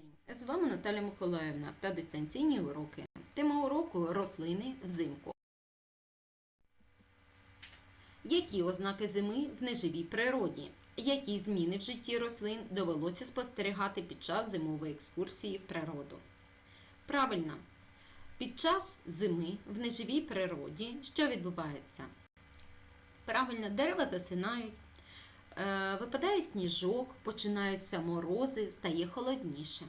день! З вами Наталя Миколаївна та дистанційні уроки. Тема уроку рослини взимку. Які ознаки зими в неживій природі? Які зміни в житті рослин довелося спостерігати під час зимової екскурсії в природу? Правильно, під час зими в неживій природі що відбувається? Правильно, дерева засинають, Випадає сніжок, починаються морози, стає холодніше.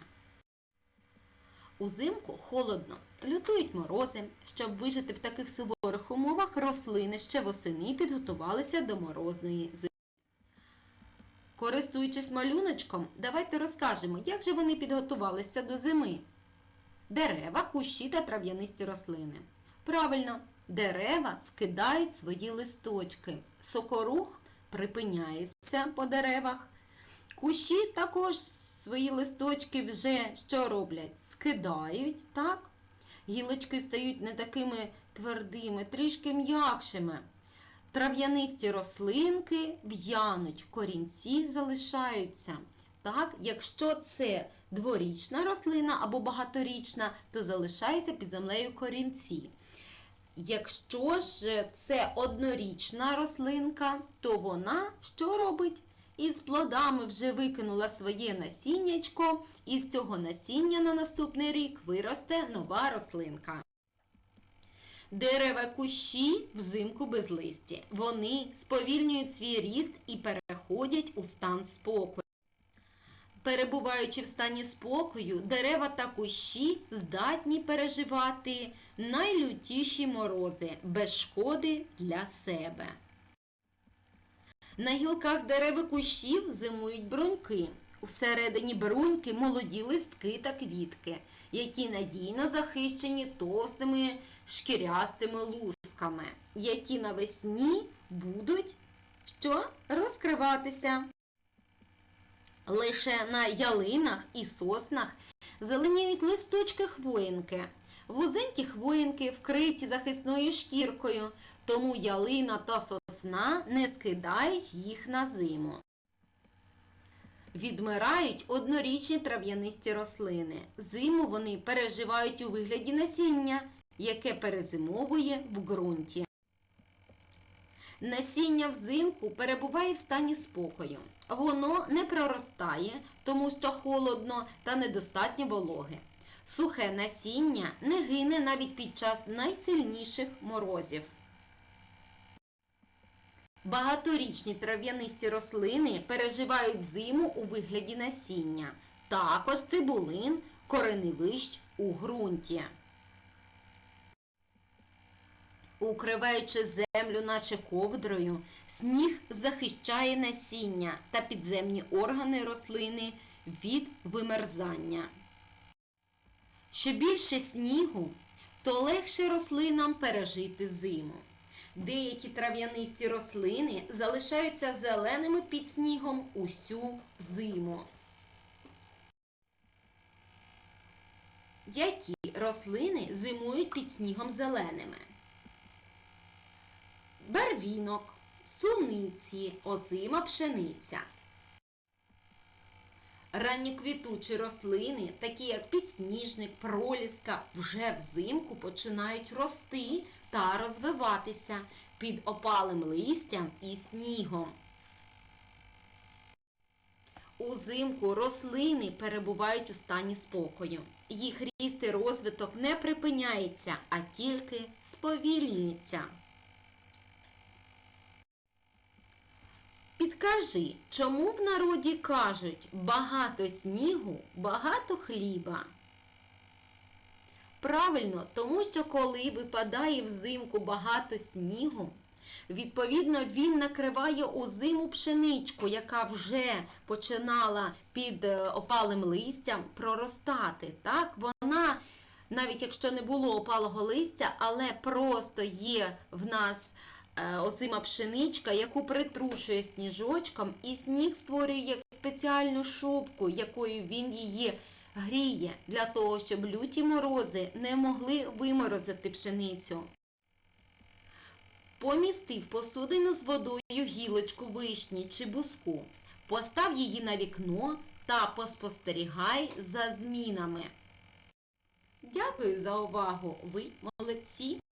Узимку холодно, лютують морози. Щоб вижити в таких суворих умовах, рослини ще восени підготувалися до морозної зими. Користуючись малюночком, давайте розкажемо, як же вони підготувалися до зими. Дерева, кущі та трав'янисті рослини. Правильно, дерева скидають свої листочки. Сокорух припиняється по деревах. Кущі також свої листочки вже що роблять? Скидають, так? Гілочки стають не такими твердими, трішки м'якшими. Трав'янисті рослинки в'януть, корінці залишаються. Так, якщо це дворічна рослина або багаторічна, то залишаються під землею корінці. Якщо ж це однорічна рослинка, то вона що робить? Із плодами вже викинула своє насіннячко, і з цього насіння на наступний рік виросте нова рослинка. Дерева кущі взимку безлисті. Вони сповільнюють свій ріст і переходять у стан спокою. Перебуваючи в стані спокою, дерева та кущі здатні переживати найлютіші морози без шкоди для себе. На гілках дерев і кущів зимують бруньки. Всередині бруньки молоді листки та квітки, які надійно захищені товстими шкірястими лусками, які навесні будуть що розкриватися. Лише на ялинах і соснах зеленіють листочки хвоїнки. Вузенькі хвоїнки вкриті захисною шкіркою, тому ялина та сосна не скидають їх на зиму. Відмирають однорічні трав'янисті рослини. Зиму вони переживають у вигляді насіння, яке перезимовує в ґрунті. Насіння взимку перебуває в стані спокою. Воно не проростає, тому що холодно та недостатньо вологи. Сухе насіння не гине навіть під час найсильніших морозів. Багаторічні трав'янисті рослини переживають зиму у вигляді насіння. Також цибулин, кореневищ у ґрунті. Укриваючи землю, наче ковдрою, сніг захищає насіння та підземні органи рослини від вимерзання. Що більше снігу, то легше рослинам пережити зиму. Деякі трав'янисті рослини залишаються зеленими під снігом усю зиму. Які рослини зимують під снігом зеленими? Барвінок, суниці, озима пшениця. Ранньоквітучі рослини, такі як підсніжник, проліска, вже взимку починають рости та розвиватися під опалим листям і снігом. Узимку рослини перебувають у стані спокою. Їх ріст і розвиток не припиняється, а тільки сповільнюється. Підкажи, чому в народі кажуть багато снігу, багато хліба? Правильно, тому що коли випадає взимку багато снігу, відповідно він накриває у зиму пшеничку, яка вже починала під е, опалим листям проростати. Так, вона, навіть якщо не було опалого листя, але просто є в нас е, озима пшеничка, яку притрушує сніжочком, і сніг створює як спеціальну шубку, якою він її гріє, для того, щоб люті морози не могли виморозити пшеницю. Помістив посудину з водою гілочку вишні чи буску, постав її на вікно, та поспостерігай за змінами. Дякую за увагу! Ви молодці!